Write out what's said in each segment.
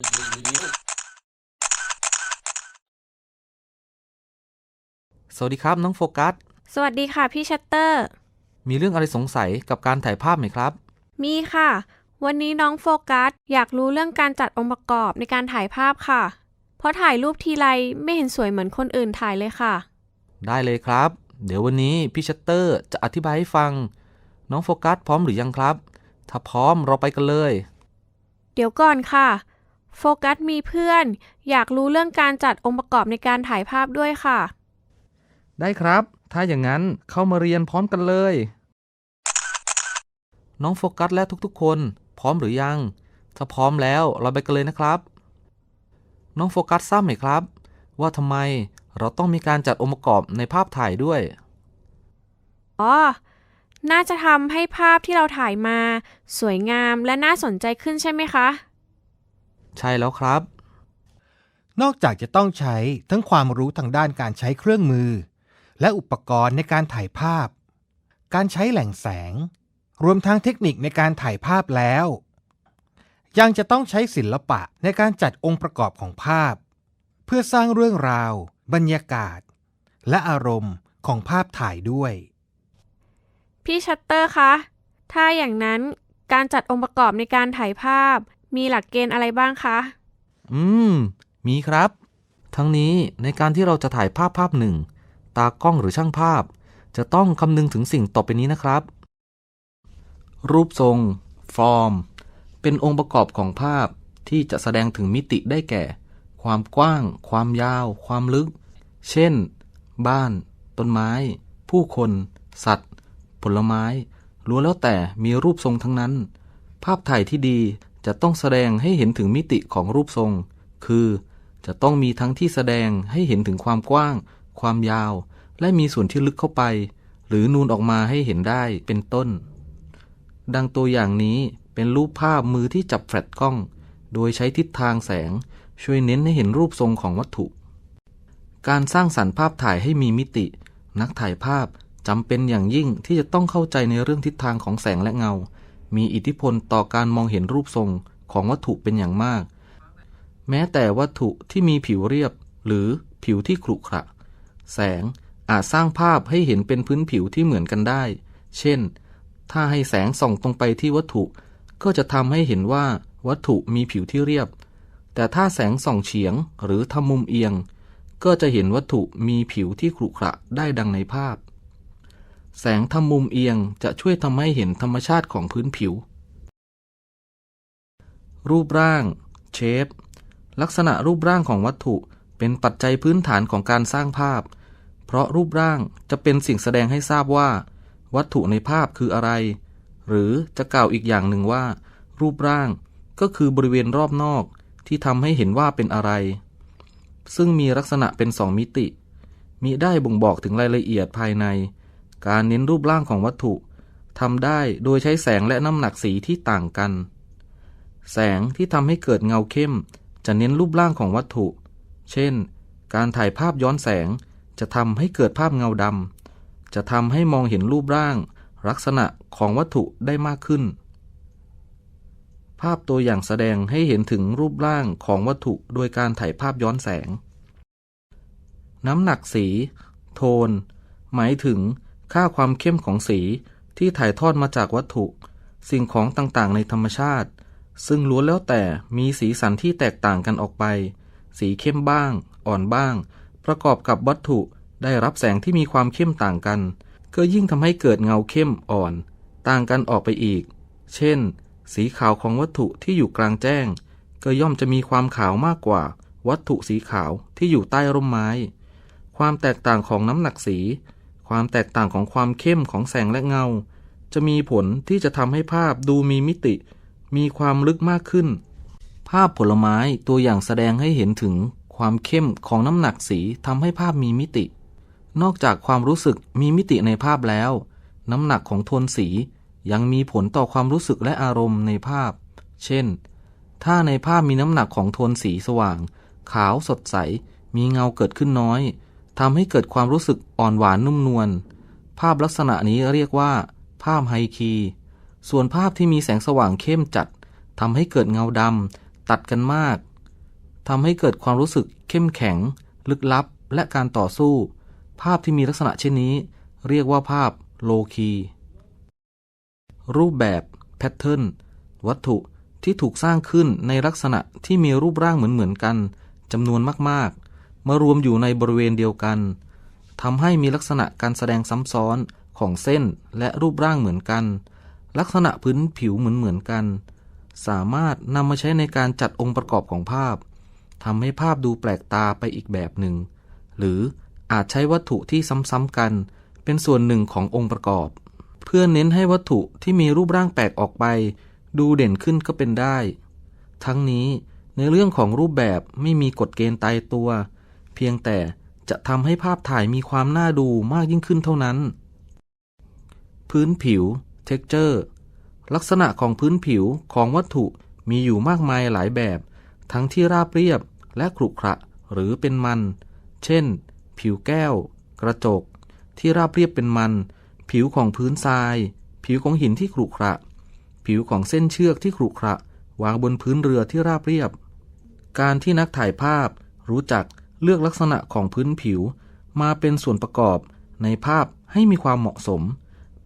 สวัสดีครับน้องโฟกัส สวัสดีค่ะพี่ชัตเตอร์ มีเรื่องอะไรสงสัยกับการถ่ายภาพไหมครับ มีค่ะ วันนี้น้องโฟกัสอยากรู้เรื่องการจัดองค์ประกอบในการถ่ายภาพค่ะ เพราะถ่ายรูปทีไรไม่เห็นสวยเหมือนคนอื่นถ่ายเลยค่ะ ได้เลยครับ เดี๋ยววันนี้พี่ชัตเตอร์จะอธิบายให้ฟัง น้องโฟกัสพร้อมหรือยังครับ ถ้าพร้อมเราไปกันเลย เดี๋ยวก่อนค่ะ โฟกัสมีเพื่อน อยากรู้เรื่องการจัดองค์ประกอบในการถ่ายภาพด้วยค่ะ ได้ครับ ถ้าอย่างนั้นเข้ามาเรียนพร้อมกันเลย น้องโฟกัสและทุกๆ คน พร้อมหรือยัง ถ้าพร้อมแล้วเราไปกันเลยนะครับ น้องโฟกัสทราบไหมครับ ว่าทำไมเราต้องมีการจัดองค์ประกอบในภาพถ่ายด้วย อ๋อ น่าจะทำให้ภาพที่เราถ่ายมา สวยงามและน่าสนใจขึ้นใช่ไหมคะ ใช่แล้วครับ นอกจากจะต้องใช้ทั้งความรู้ทางด้านการใช้เครื่องมือ และอุปกรณ์ในการถ่ายภาพ การใช้แหล่งแสง รวมทั้งเทคนิคในการถ่ายภาพแล้ว ยังจะต้องใช้ศิลปะในการจัดองค์ประกอบของภาพ เพื่อสร้างเรื่องราว บรรยากาศ และอารมณ์ของภาพถ่ายด้วย พี่ชัตเตอร์คะ ถ้าอย่างนั้นการจัดองค์ประกอบในการถ่ายภาพ มีหลักเกณฑ์อะไรบ้างคะ อืม มีครับ ทั้งนี้ในการที่เราจะถ่ายภาพภาพหนึ่ง ตากล้องหรือช่างภาพ จะต้องคำนึงถึงสิ่งต่อไปนี้นะครับ รูปทรง ฟอร์ม เป็นองค์ประกอบของภาพที่จะแสดงถึงมิติได้แก่ ความกว้าง ความยาว ความลึก เช่น บ้าน ต้นไม้ ผู้คน สัตว์ ผลไม้ล้วนแล้วแต่มีรูปทรงทั้งนั้น ภาพถ่ายที่ดี จะต้องแสดงให้เห็นถึงมิติของรูปทรง คือ จะต้องมีทั้งที่แสดงให้เห็นถึงความกว้าง ความยาว และมีส่วนที่ลึกเข้าไป หรือนูนออกมาให้เห็นได้เป็นต้น ดังตัวอย่างนี้เป็นรูปภาพมือที่จับแฟลชกล้อง โดยใช้ทิศทางแสง ช่วยเน้นให้เห็นรูปทรงของวัตถุ การสร้างสรรค์ภาพถ่ายให้มีมิติ นักถ่ายภาพจำเป็นอย่างยิ่งที่จะต้องเข้าใจในเรื่องทิศทางของแสงและเงา มีอิทธิพลต่อการมองเห็นรูปทรงของวัตถุเป็นอย่างมาก แม้แต่วัตถุที่มีผิวเรียบหรือผิวที่ขรุขระ แสงอาจสร้างภาพให้เห็นเป็นพื้นผิวที่เหมือนกันได้ เช่น ถ้าให้แสงส่องตรงไปที่วัตถุ ก็จะทำให้เห็นว่าวัตถุมีผิวที่เรียบ แต่ถ้าแสงส่องเฉียงหรือทำมุมเอียง ก็จะเห็นวัตถุมีผิวที่ขรุขระได้ดังในภาพ แสงทำมุมเอียงจะช่วยทำให้เห็นธรรมชาติของพื้นผิว รูปร่าง เชฟ ลักษณะรูปร่างของวัตถุเป็นปัจจัยพื้นฐานของการสร้างภาพ เพราะรูปร่างจะเป็นสิ่งแสดงให้ทราบว่า วัตถุในภาพคืออะไร หรือจะกล่าวอีกอย่างหนึ่งว่า รูปร่างก็คือบริเวณรอบนอกที่ทำให้เห็นว่าเป็นอะไร ซึ่งมีลักษณะเป็นสองมิติมิได้บ่งบอกถึงรายละเอียดภายใน การเน้นรูปร่างของวัตถุทำได้โดยใช้แสงและน้ำหนักสีที่ต่างกัน แสงที่ทำให้เกิดเงาเข้ม จะเน้นรูปร่างของวัตถุ เช่น การถ่ายภาพย้อนแสงจะทำให้เกิดภาพเงาดำ จะทำให้มองเห็นรูปร่าง ลักษณะของวัตถุได้มากขึ้น ภาพตัวอย่างแสดงให้เห็นถึงรูปร่างของวัตถุโดยการถ่ายภาพย้อนแสง น้ำหนักสี โทน หมายถึง ค่าความเข้มของสีที่ถ่ายทอดมาจากวัตถุ สิ่งของต่างๆ ในธรรมชาติ ซึ่งล้วนแล้วแต่มีสีสันที่แตกต่างกันออกไป สีเข้มบ้าง อ่อนบ้าง ประกอบกับวัตถุได้รับแสงที่มีความเข้มต่างกัน ก็ยิ่งทำให้เกิดเงาเข้มอ่อน ต่างกันออกไปอีก เช่น สีขาวของวัตถุที่อยู่กลางแจ้ง ก็ย่อมจะมีความขาวมากกว่า วัตถุสีขาวที่อยู่ใต้ร่มไม้ ความแตกต่างของน้ำหนักสี ความแตกต่างของความเข้มของแสงและเงา จะมีผลที่จะทำให้ภาพดูมีมิติ มีความลึกมากขึ้น ภาพผลไม้ตัวอย่างแสดงให้เห็นถึงความเข้มของน้ำหนักสีทำให้ภาพมีมิติ นอกจากความรู้สึกมีมิติในภาพแล้ว น้ำหนักของโทนสียังมีผลต่อความรู้สึกและอารมณ์ในภาพ เช่น ถ้าในภาพมีน้ำหนักของโทนสีสว่าง ขาวสดใส มีเงาเกิดขึ้นน้อย ทำให้เกิดความรู้สึกอ่อนหวานนุ่มนวล ภาพลักษณะนี้เรียกว่า ภาพไฮคี ส่วนภาพที่มีแสงสว่างเข้มจัดทำให้เกิดเงาดำตัดกันมากทำให้เกิดความรู้สึกเข้มแข็ง ลึกลับ และการต่อสู้ ภาพที่มีลักษณะเช่นนี้ เรียกว่าภาพโลคี รูปแบบแพทเทิร์นวัตถุที่ถูกสร้างขึ้นในลักษณะที่มีรูปร่างเหมือนๆกันจำนวนมากๆ มารวมอยู่ในบริเวณเดียวกันทำให้มีลักษณะการแสดงซ้ำซ้อนของเส้นและรูปร่างเหมือนกัน ลักษณะพื้นผิวเหมือนๆกัน สามารถนำมาใช้ในการจัดองค์ประกอบของภาพทำให้ภาพดูแปลกตาไปอีกแบบหนึ่ง หรืออาจใช้วัตถุที่ซ้ำๆกัน เป็นส่วนหนึ่งขององค์ประกอบ เพื่อเน้นให้วัตถุที่มีรูปร่างแปลกออกไป ดูเด่นขึ้นก็เป็นได้ ทั้งนี้ในเรื่องของรูปแบบไม่มีกฎเกณฑ์ตายตัว พียงแต่จะทำให้ภาพถ่ายมีความน่าดูมากยิ่งขึ้นเท่านั้น พื้นผิว texture ลักษณะของพื้นผิวของวัตถุมีอยู่มากมายหลายแบบ ทั้งที่ราบเรียบและขรุขระหรือเป็นมัน เช่น ผิวแก้ว กระจก ที่ราบเรียบเป็นมัน ผิวของพื้นทราย ผิวของหินที่ขรุขระ ผิวของเส้นเชือกที่ขรุขระวางบนพื้นเรือที่ราบเรียบ การที่นักถ่ายภาพรู้จัก เลือกลักษณะของพื้นผิว มาเป็นส่วนประกอบในภาพให้มีความเหมาะสม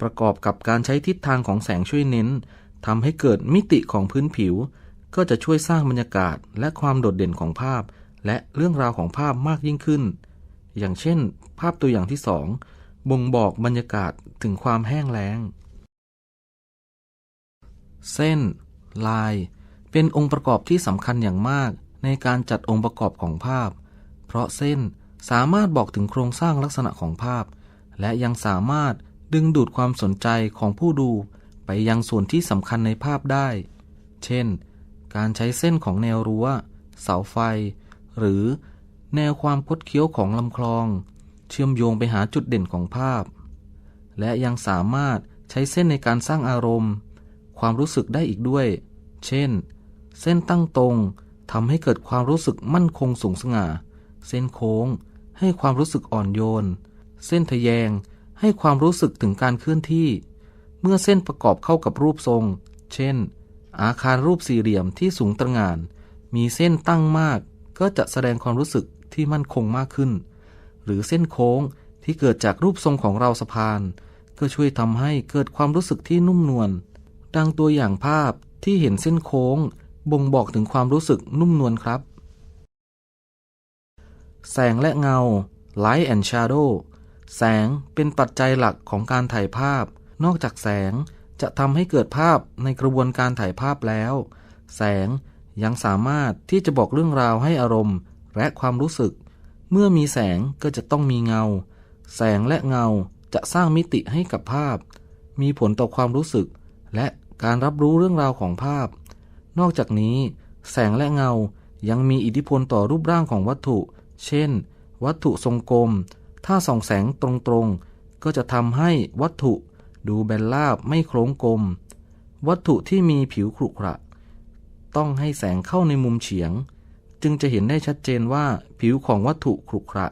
ประกอบกับการใช้ทิศทางของแสงช่วยเน้นทำให้เกิดมิติของพื้นผิว ก็จะช่วยสร้างบรรยากาศและความโดดเด่นของภาพ และเรื่องราวของภาพมากยิ่งขึ้น อย่างเช่น ภาพตัวอย่างที่สองบ่งบอกบรรยากาศถึงความแห้งแล้ง เส้น ลาย เป็นองค์ประกอบที่สำคัญอย่างมากในการจัดองค์ประกอบของภาพ เพราะเส้นสามารถบอกถึงโครงสร้างลักษณะของภาพ และยังสามารถดึงดูดความสนใจของผู้ดูไปยังส่วนที่สำคัญในภาพได้ เช่น การใช้เส้นของแนวรั้ว เสาไฟ หรือแนวความคดเคี้ยวของลำคลอง เชื่อมโยงไปหาจุดเด่นของภาพ และยังสามารถใช้เส้นในการสร้างอารมณ์ ความรู้สึกได้อีกด้วย เช่น เส้นตั้งตรงทำให้เกิดความรู้สึกมั่นคงสูงสง่า เส้นโค้ง ให้ความรู้สึกอ่อนโยน เส้นทะแยง ให้ความรู้สึกถึงการเคลื่อนที่ เมื่อเส้นประกอบเข้ากับรูปทรง เช่น อาคารรูปสี่เหลี่ยมที่สูงตระหง่าน มีเส้นตั้งมาก ก็จะแสดงความรู้สึกที่มั่นคงมากขึ้น หรือเส้นโค้งที่เกิดจากรูปทรงของเราสะพาน ก็ช่วยทำให้เกิดความรู้สึกที่นุ่มนวล ดังตัวอย่างภาพที่เห็นเส้นโค้ง บ่งบอกถึงความรู้สึกนุ่มนวลครับ แสงและเงา Light and Shadow แสงเป็นปัจจัยหลักของการถ่ายภาพ นอกจากแสงจะทำให้เกิดภาพในกระบวนการถ่ายภาพแล้ว แสงยังสามารถที่จะบอกเรื่องราวให้อารมณ์ และความรู้สึก เมื่อมีแสงก็จะต้องมีเงา แสงและเงาจะสร้างมิติให้กับภาพ มีผลต่อความรู้สึก และการรับรู้เรื่องราวของภาพ นอกจากนี้ แสงและเงายังมีอิทธิพลต่อรูปร่างของวัตถุ เช่น วัตถุทรงกลม ถ้าส่องแสงตรงๆ ก็จะทำให้วัตถุดูแบนราบไม่โค้งกลม วัตถุที่มีผิวขรุขระ ต้องให้แสงเข้าในมุมเฉียง จึงจะเห็นได้ชัดเจนว่าผิวของวัตถุขรุขระ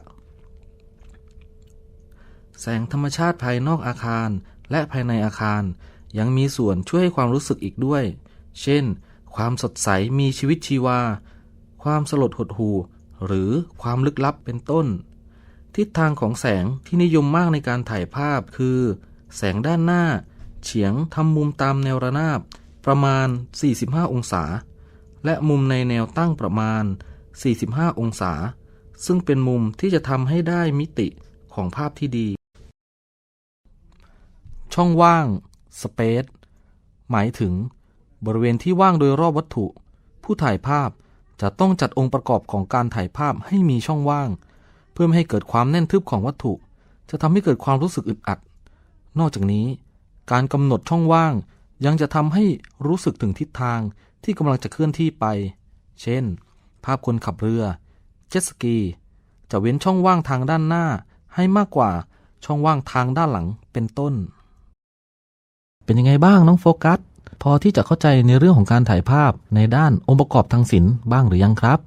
แสงธรรมชาติภายนอกอาคารและภายในอาคารยังมีส่วนช่วยให้ความรู้สึกอีกด้วย เช่น ความสดใสมีชีวิตชีวา ความสลดหดหู่ หรือความลึกลับเป็นต้น ทิศทางของแสงที่นิยมมากในการถ่ายภาพคือ แสงด้านหน้า เฉียงทำมุมตามแนวระนาบประมาณ 45 องศา และมุมในแนวตั้งประมาณ 45 องศา ซึ่งเป็นมุมที่จะทำให้ได้มิติของภาพที่ดี ช่องว่าง space หมายถึง บริเวณที่ว่างโดยรอบวัตถุ ผู้ถ่ายภาพ จะต้องจัดองค์ประกอบของการถ่ายภาพให้มีช่องว่าง เพื่อไม่ให้เกิดความแน่นทึบของวัตถุ จะทำให้เกิดความรู้สึกอึดอัด นอกจากนี้ การกำหนดช่องว่าง ยังจะทำให้รู้สึกถึงทิศทางที่กำลังจะเคลื่อนที่ไป เช่น ภาพคนขับเรือ เจ็ตสกี จะเว้นช่องว่างทางด้านหน้าให้มากกว่าช่องว่างทางด้านหลังเป็นต้น เป็นยังไงบ้างน้องโฟกัส พอที่จะเข้าใจในเรื่องของการถ่ายภาพในด้านองค์ประกอบทางศิลป์บ้างหรือยังครับ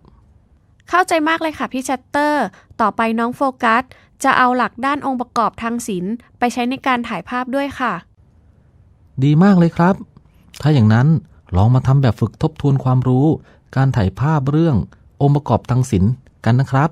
เข้าใจมากเลยค่ะพี่ชัตเตอร์ ต่อไปน้องโฟกัส จะเอาหลักด้านองค์ประกอบทางศิลป์ไปใช้ในการถ่ายภาพด้วยค่ะ ดีมากเลยครับ ถ้าอย่างนั้นลองมาทำแบบฝึกทบทวนความรู้ การถ่ายภาพเรื่ององค์ประกอบทางศิลป์กันนะครับ